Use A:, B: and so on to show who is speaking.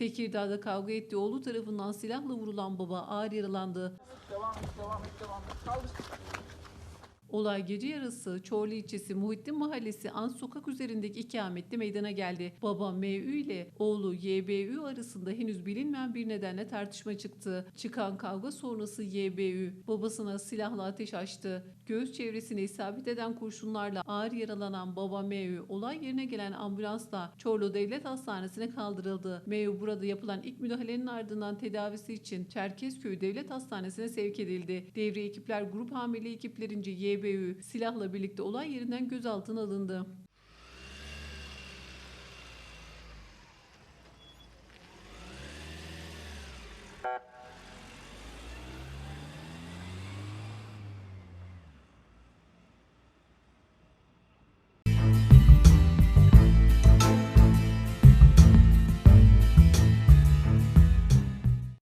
A: Tekirdağ'da kavga ettiği oğlu tarafından silahla vurulan baba ağır yaralandı.
B: Devam et, devam et, devam et.
A: Olay gece yarısı Çorlu ilçesi Muhittin Mahallesi An Sokak üzerindeki ikametli meydana geldi. Baba MÜ ile oğlu YBÜ arasında henüz bilinmeyen bir nedenle tartışma çıktı. Çıkan kavga sonrası YBÜ babasına silahla ateş açtı. Göğüs çevresine isabet eden kurşunlarla ağır yaralanan baba MÜ olay yerine gelen ambulansla Çorlu Devlet Hastanesi'ne kaldırıldı. MÜ burada yapılan ilk müdahalenin ardından tedavisi için Çerkezköy Devlet Hastanesi'ne sevk edildi. Devre ekipler grup hamile ekiplerince YBÜ silahla birlikte olay yerinden gözaltına alındı.